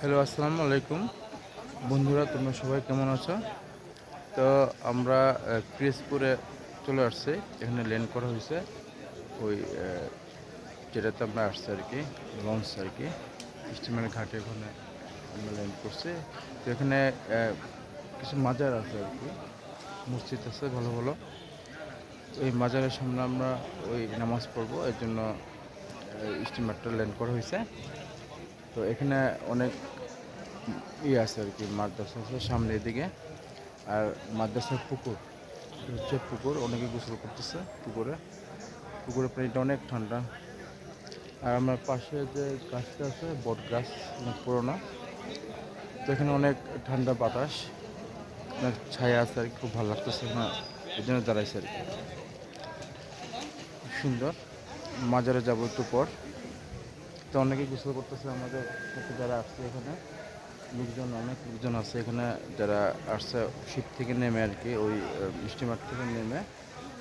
Hello, আসসালামু আলাইকুম। বন্ধুরা, তোমরা সবাই কেমন আছো? তো আমরা ক্রিসপুরে চলে আসছি। এখানে ল্যান্ড করা হয়েছে। ওই যেটাতে আমরা আসছি আর কি, লঞ্চ আর কি। স্টিমার ঘাটে ওখানে আমরা ল্যান্ড করছি। তো এখানে কিছু মাজার আছে আর কি। মসজিদ আছে, ভালো ভালো। এই মাজারের সামনে আমরা ওই নামাজ পড়ব। এর জন্য স্টিমারটা ল্যান্ড করা হয়েছে। তো এখানে অনেক ইয়ে আছে আর কি, মাদ্রাসা আছে সামনের দিকে আর মাদ্রাসার পুকুর হচ্ছে পুকুর, অনেকে গোসল করতেছে পুকুরে। পুকুরের পানিটা অনেক ঠান্ডা। আর আমার পাশে যে গাছটা আছে, বট গাছ, অনেক পুরোনো। তো এখানে অনেক ঠান্ডা বাতাস, অনেক ছায়া আছে আর কি, খুব ভালো লাগতেছে না, এই জন্য দাঁড়াইছে আর কি। সুন্দর। মাজারে যাব একটু পর। তো অনেকে গোসল করতেছে, আমাদের সাথে যারা আসছে এখানে। লোকজন, অনেক লোকজন আছে এখানে, যারা আসছে শীত থেকে নেমে আর কি, ওই স্টিমার থেকে নেমে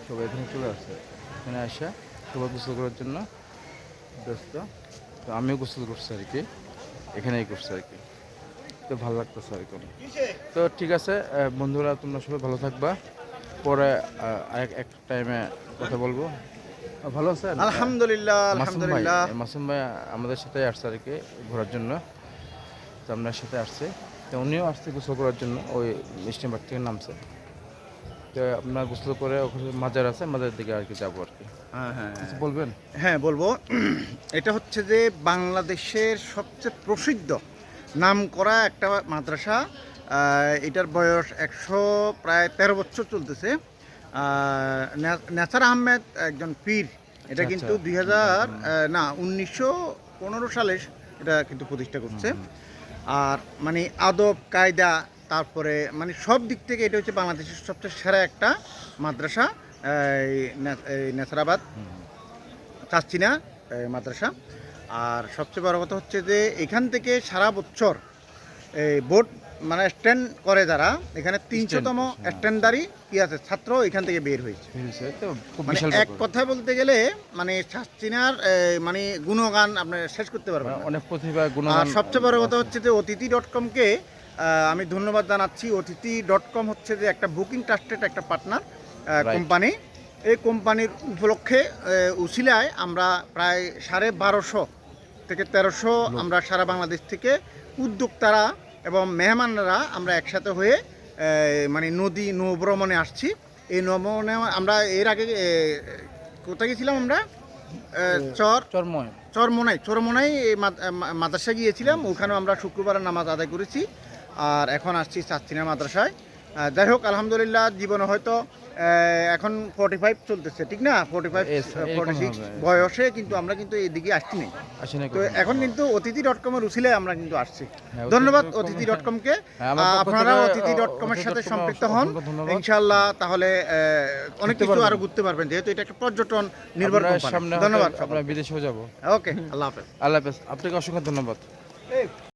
সবাই এখানে চলে আসছে। এখানে আসে, সবাই গোসল করার জন্য ব্যস্ত। তো আমিও গোসল করছি আর কি, এখানেই করছি আর কি। তো ভালো লাগতেছে আর কি তো ঠিক আছে বন্ধুরা, তোমরা সবাই ভালো থাকবা। পরে আরেক, এক টাইমে কথা বলব। ভালো আছেন? আলহামদুলিল্লাহ আলহামদুলিল্লাহ। মাসুম ভাই আমাদের সাথে আসছে আর কি ঘোরার জন্য। তো আপনার সাথে আসছে। তো উনিও আসছে গোসল করার জন্য ওই স্টিমার থেকে নামছে। তো আপনার গোসল করে ওখানে মাজার আছে মাজার দিকে আর কি যাব আর কি। হ্যাঁ হ্যাঁ বলবেন? হ্যাঁ বলব। এটা হচ্ছে যে বাংলাদেশের সবচেয়ে প্রসিদ্ধ নাম করা একটা মাদ্রাসা। এটার বয়স একশো প্রায় তেরো বছর চলতেছে। নেসার আহমেদ একজন পীর। এটা আচ্ছা, কিন্তু আচ্ছা। দুই হাজার না উনিশশো পনেরো সালে এটা কিন্তু প্রতিষ্ঠা করছে। আর মানে আদব কায়দা তারপরে মানে সব দিক থেকে এটা হচ্ছে বাংলাদেশের সবচেয়ে সেরা একটা মাদ্রাসা এই নেসারাবাদ। চাচ্ছিনা মাদ্রাসা। আর সবচেয়ে বড় কথা হচ্ছে যে এখান থেকে সারা বছর এই বোর্ড মানে স্ট্যান্ড করে যারা এখানে তিনশোতম হ্যাঁ। স্ট্যান্ডারি কি আছে? ছাত্র এখান থেকে বের হয়েছে। মানে এক। কথায় বলতে গেলে মানে চাচ্ছিনার মানে গুণগান আপনার শেষ করতে পারবেন অনেক প্রতিভা গুণ আর সবচেয়ে বড় কথা হচ্ছে যে অতিথি ডট কমকে আমি ধন্যবাদ জানাচ্ছি। অতিথি ডট কম হচ্ছে যে একটা বুকিং ট্রাস্টেড একটা পার্টনার কোম্পানি এই কোম্পানির উপলক্ষে আহ, উসিলায় আমরা প্রায় সাড়ে বারোশো থেকে তেরোশো আমরা সারা বাংলাদেশ থেকে উদ্যোক্তারা এবং মেহমানরা আমরা একসাথে হয়ে মানে নদী নৌভ্রমণে আসছি। এই নৌভ্রমণে আমরা এর আগে কোথায় গেছিলাম আমরা? চর চরময় চরমোনাই। চরমোনাই এই মাদ্রাসায় গিয়েছিলাম। ওখানেও আমরা শুক্রবারের নামাজ আদায় করেছি। আর এখন আসছি চাচ্ছিনা মাদ্রাসায়। যাই হোক আলহামদুলিল্লাহ জীবনে হয়তো এখন ফর্টি ফাইভ চলতেছে ঠিক না? ফর্টি ফাইভ ফর্টি সিক্স বয়সে কিন্তু আমরা কিন্তু এদিকে আসছি নেই। তো এখন কিন্তু অতিথি ডট কমের উচিলে আমরা কিন্তু আসছি। হ্যাঁ, ধন্যবাদ অতিথি ডট কমকে হ্যাঁ, পক্ষ আপনারা অতিথি ডট কমের সাথে সম্পৃক্ত হন। ইনশাল্লাহ তাহলে অনেক কিছু আরও ঘুরতে পারবেন যেহেতু এটা একটা পর্যটন নির্ভর ধন্যবাদ আমরা বিদেশেও যাব। ওকে আল্লাহ হাফেজ। আল্লাহ হাফেজ। আপনাকে অসংখ্য ধন্যবাদ।